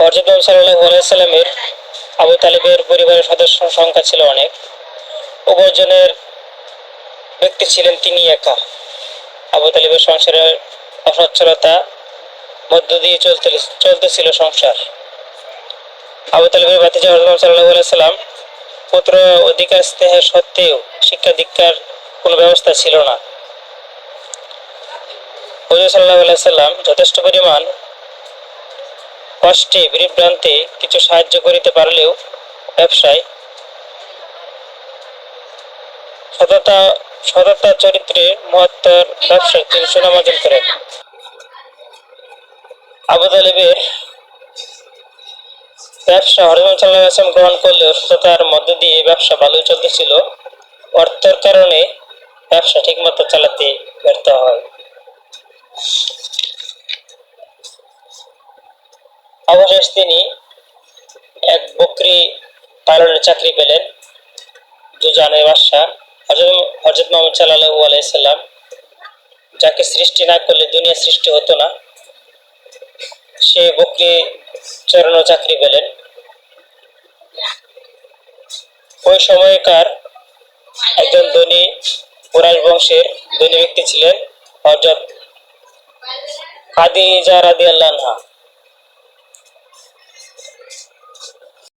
হরজত আবু তালিবের পরিবারের সদস্য সংখ্যা ছিল অনেক। উপার্জনের ব্যক্তি ছিলেন তিনি একা। আবু তালিবের সংসারের অসচ্ছলতা মধ্য দিয়ে চলতে চলতেছিল সংসার। আবু তালিবের সাল্লাহ সাল্লাম পুত্র অধিকার স্নেহের সত্ত্বেও শিক্ষা দীক্ষার কোনো ব্যবস্থা ছিল না। সাল্লাহ যথেষ্ট পরিমাণ কষ্টে বিভ্রান্তে কিছু সাহায্য করিতে পারলেও ব্যবসায় সততা সততা চরিত্রে মহত্তর ব্যবসায় তিনি সুনাম অর্জন করেন। আবু তালেবের ব্যবসা হরজন সাল্লাহ আসলাম গ্রহণ করলেও সততার মধ্য দিয়ে ব্যবসা ভালোই চলতেছিল। অর্থের কারণে ব্যবসা ঠিকমতো চালাতে ব্যর্থ হয়। অবশেষ তিনি এক বকরি পালনের চাকরি পেলেন দুজনের বাদশাহ হজরত হজরত মোহাম্মদ সাল্লাহু আলাইসাল্লাম যাকে সৃষ্টি না করলে দুনিয়া সৃষ্টি হতো না। সে বকরি চরানো চাকরি পেলেন। ওই সময়কার একজন ধনী কুরাইশ বংশের ধনী ব্যক্তি ছিলেন হজরত খাদিজা রাদি আল্লাহা